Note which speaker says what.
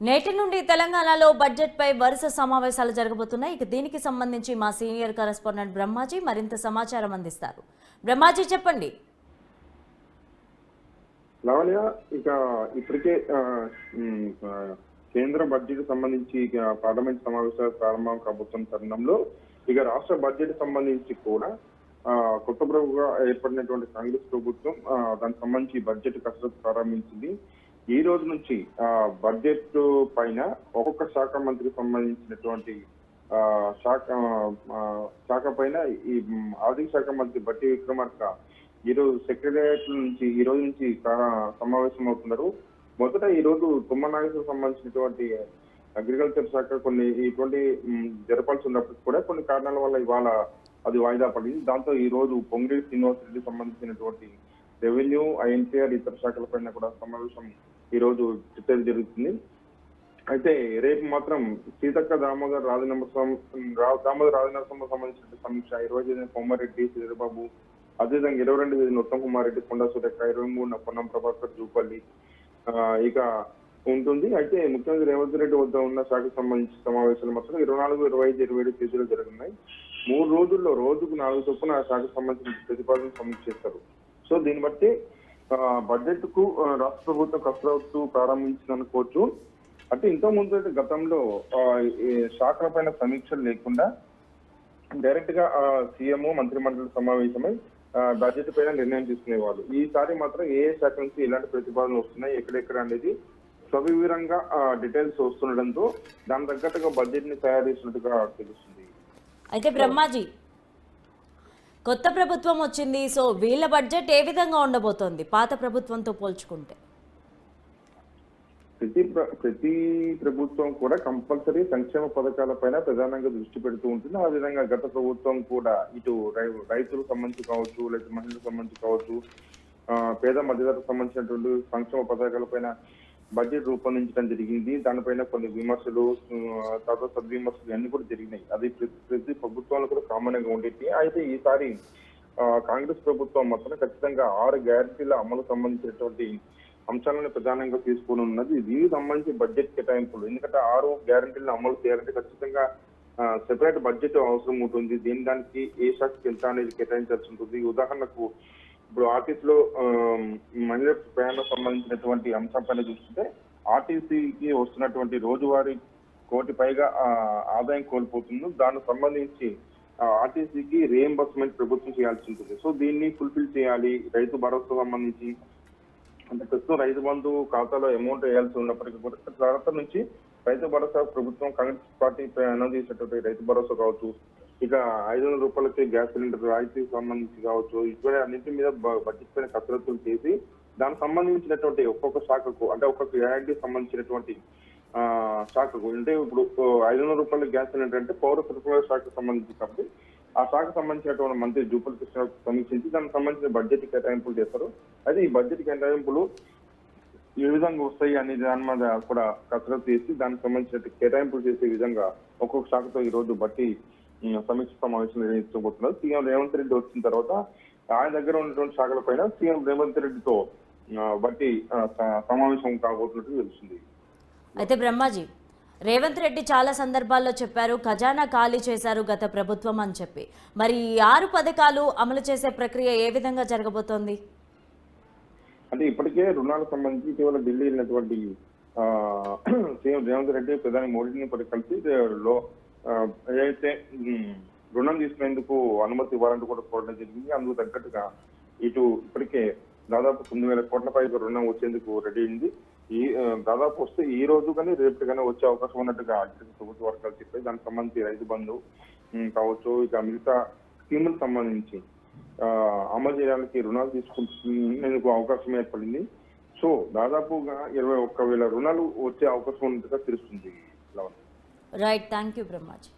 Speaker 1: నేటి నుండి తెలంగాణలో బడ్జెట్పై వరుస సమావేశాలు జరగబోతున్నాయి. ఇక దీనికి సంబంధించి మా సీనియర్ కరెస్పాండెంట్ బ్రహ్మాజీ మరింత సమాచారం అందిస్తారు. బ్రహ్మాజీ చెప్పండి.
Speaker 2: లావణ్య ఇక ఇప్పటికే కేంద్ర బడ్జెట్ సంబంధించి ఇక పార్లమెంట్ సమావేశాలు ప్రారంభం కాబోతున్న తరుణంలో ఇక రాష్ట్ర బడ్జెట్ సంబంధించి కూడా కొత్త ప్రభుగా ఏర్పడినటువంటి కాంగ్రెస్ ప్రభుత్వం దానికి సంబంధించి బడ్జెట్ కసరత్తు ప్రారంభించింది. ఈ రోజు నుంచి బడ్జెట్ పైన ఒక్కొక్క శాఖ మంత్రికి సంబంధించినటువంటి శాఖ శాఖ పైన ఈ ఆర్థిక శాఖ మంత్రి బట్టి విక్రమార్క ఈ రోజు సెక్రటేరియట్ నుంచి ఈ రోజు నుంచి సమావేశం అవుతున్నారు. మొదట ఈ రోజు తుమ్మ సంబంధించినటువంటి అగ్రికల్చర్ శాఖ కొన్ని ఇటువంటి జరపాల్సి ఉన్నప్పటికీ కూడా కొన్ని కారణాల వల్ల ఇవాళ అది వాయిదా పడింది. దాంతో ఈ రోజు పొంగిడి శ్రీనివాసరెడ్డి సంబంధించినటువంటి రెవెన్యూ ఐఎన్టీఆర్ ఇతర శాఖల పైన కూడా సమావేశం ఈరోజు రోజు జరుగుతుంది. అయితే రేపు మాత్రం సీతక్క దామోదర్ రాజనమ్మ దామోదర్ రాజనరసింహ సంబంధించిన సమీక్ష ఇరవై ఐదు కొమ్మారెడ్డి శ్రీధరబాబు అదేవిధంగా ఇరవై రెండు తేదీన ఉత్తమ్ కుమార్ రెడ్డి కొండా సురేఖ ఇరవై మూడున పొన్నం ప్రభాకర్ జూపల్లి ఇక ఉంటుంది. అయితే ముఖ్యమంత్రి రేవంత్ రెడ్డి వద్ద ఉన్న శాఖకు సంబంధించిన సమావేశాలు మాత్రం ఇరవై నాలుగు ఇరవై ఐదు ఇరవై ఏడు తేదీలో జరుగుతున్నాయి మూడు రోజుల్లో రోజుకు నాలుగు చొప్పున శాఖకు సంబంధించిన ప్రతిపాదన సమీక్షిస్తారు. సో దీన్ని బట్టి బడ్జెట్కు రాష్ట్ర ప్రభుత్వం కసరత్తు ప్రారంభించిందనుకోవచ్చు. అంటే ఇంతకు ముందు అయితే గతంలో శాఖల పైన సమీక్షలు లేకుండా డైరెక్ట్గా సీఎం మంత్రిమండలి సమావేశమై బడ్జెట్ పైన నిర్ణయం తీసుకునేవాళ్ళు. ఈసారి మాత్రం ఏ ఏ శాఖ నుంచి ఎలాంటి ప్రతిపాదనలు వస్తున్నాయి ఎక్కడెక్కడ అనేది సవివరంగా డీటెయిల్స్ వస్తుండడంతో దాని తగ్గట్టుగా బడ్జెట్ని తయారు చేసినట్టుగా తెలుస్తుంది.
Speaker 1: అయితే బ్రహ్మాజీ కొత్త ప్రభుత్వం వచ్చింది సో వీళ్ళ బడ్జెట్ ఏ విధంగా ఉండబోతోంది? పాత ప్రభుత్వంతో పోల్చుకుంటే.
Speaker 2: ప్రతి ప్ర- ప్రతి ప్రభుత్వం కూడా కంపల్సరీ సంక్షేమ పథకాల పైన ప్రధానంగా దృష్టి పెడుతూ ఉంటుంది. ఆ విధంగా గత ప్రభుత్వం కూడా ఇటు రై- రైతులకు సంబంధించి కావచ్చు లేదా మహిళలకు సంబంధించి కావచ్చు పేద మధ్యతరకు సంబంధించినటువంటి సంక్షేమ పథకాల పైన బడ్జెట్ రూపొందించడం జరిగింది. దానిపైన కొన్ని విమర్శలు తర్వాత సద్విమర్శలు అన్ని కూడా జరిగినాయి. అది ప్రతి ప్రతి ప్రభుత్వాలు కూడా కామన్గా ఉండేవి అయితే ఈసారి కాంగ్రెస్ ప్రభుత్వం మాత్రం ఖచ్చితంగా ఆరు గ్యారంటీల అమలు సంబంధించినటువంటి అంశాలను ప్రధానంగా తీసుకుని ఉన్నది. దీనికి సంబంధించి బడ్జెట్ కేటాయింపులు. ఎందుకంటే ఆరు గ్యారంటీలను అమలు చేయాలంటే ఖచ్చితంగా సెపరేట్ బడ్జెట్ అవసరం ఉంటుంది. దీని దానికి ఏ శాఖకి ఎంత అనేది కేటాయించాల్సి ఉంటుంది. ఉదాహరణకు ఇప్పుడు ఆర్టీసీలో మహిళ ప్రయాణం సంబంధించినటువంటి అంశం పైన చూస్తుంటే ఆర్టీసీకి వస్తున్నటువంటి రోజువారీ కోటి పైగా ఆదాయం కోల్పోతుంది. దానికి సంబంధించి ఆర్టీసీకి రియంబర్స్మెంట్ ప్రభుత్వం చేయాల్సి ఉంటుంది. సో దీన్ని ఫుల్ఫిల్ చేయాలి. రైతు భరోసా సంబంధించి అంటే ప్రస్తుతం రైతు బంధు ఖాతాలో అమౌంట్ వేయాల్సి ఉన్నప్పటికీ కూడా తర్వాత నుంచి రైతు భరోసా ప్రభుత్వం కాంగ్రెస్ పార్టీ ప్రయాణం చేసినటువంటి రైతు భరోసా కావచ్చు ఇక ఐదు వందల రూపాయలకి గ్యాస్ సిలిండర్ రాయితీకి సంబంధించి కావచ్చు ఇటువంటి అన్నింటి మీద బ- బడ్జెట్ కసరత్తులు చేసి దానికి సంబంధించినటువంటి ఒక్కొక్క శాఖకు అంటే ఒక్కొక్క గ్యారంటీకి సంబంధించినటువంటి శాఖకు అంటే ఇప్పుడు ఐదు వందల రూపాయల గ్యాస్ సిలిండర్ అంటే పౌర సరఫరా శాఖకు సంబంధించి కాబట్టి ఆ శాఖకు సంబంధించినటువంటి మంత్రి జూపల్ కృష్ణ సమీక్షించి దానికి సంబంధించిన బడ్జెట్ కేటాయింపులు చేస్తారు. అయితే ఈ బడ్జెట్ కేటాయింపులు ఏ విధంగా వస్తాయి అనే దాని మీద కూడా కసరత్తు చేసి దానికి సంబంధించిన కేటాయింపులు చేసే విధంగా ఒక్కొక్క శాఖతో ఈ రోజు బట్టి సమీక్ష సమావేశం నిర్వహించబోతున్నారు సీఎం రేవంత్ రెడ్డి వచ్చిన తర్వాత ఆయన దగ్గర ఉన్నటువంటి శాఖల పైన సీఎం రేవంత్ రెడ్డితో బట్టి సమావేశం కాబోతున్నట్టు తెలుస్తుంది.
Speaker 1: అయితే బ్రహ్మాజీ రేవంత్ రెడ్డి చాలా సందర్భాల్లో చెప్పారు ఖజానా ఖాళీ చేశారు గత ప్రభుత్వం అని చెప్పి. మరి ఈ ఆరు పథకాలు అమలు చేసే ప్రక్రియ ఏ విధంగా జరగబోతోంది?
Speaker 2: అంటే ఇప్పటికే రుణాలకు సంబంధించి ఇటీవల ఢిల్లీ వెళ్ళినటువంటి సీఎం రేవంత్ రెడ్డి ప్రధాని మోడీని కలిసి లో ఏదైతే రుణం తీసుకునేందుకు అనుమతి ఇవ్వాలంటూ కూడా కోరడం జరిగింది. అందుకు తగ్గట్టుగా ఇటు ఇప్పటికే దాదాపు తొమ్మిది వేల కోట్ల పైగా రుణం వచ్చేందుకు రెడీ అయింది. ఈ దాదాపు వస్తే ఈ రోజు కానీ రేపు కానీ వచ్చే అవకాశం ఉన్నట్టుగా ప్రభుత్వ వర్గాలు చెప్పాయి. దానికి సంబంధించి రైతు బంధు కావచ్చు ఇక మిగతా స్కీములకు సంబంధించి అమలు చేయడానికి రుణాలు తీసుకుంటున్నందుకు అవకాశం ఏర్పడింది. సో దాదాపుగా ఇరవై ఒక్క వేల రుణాలు వచ్చే అవకాశం ఉన్నట్టుగా తెలుస్తుంది.
Speaker 1: Right, thank you, Brahmaji.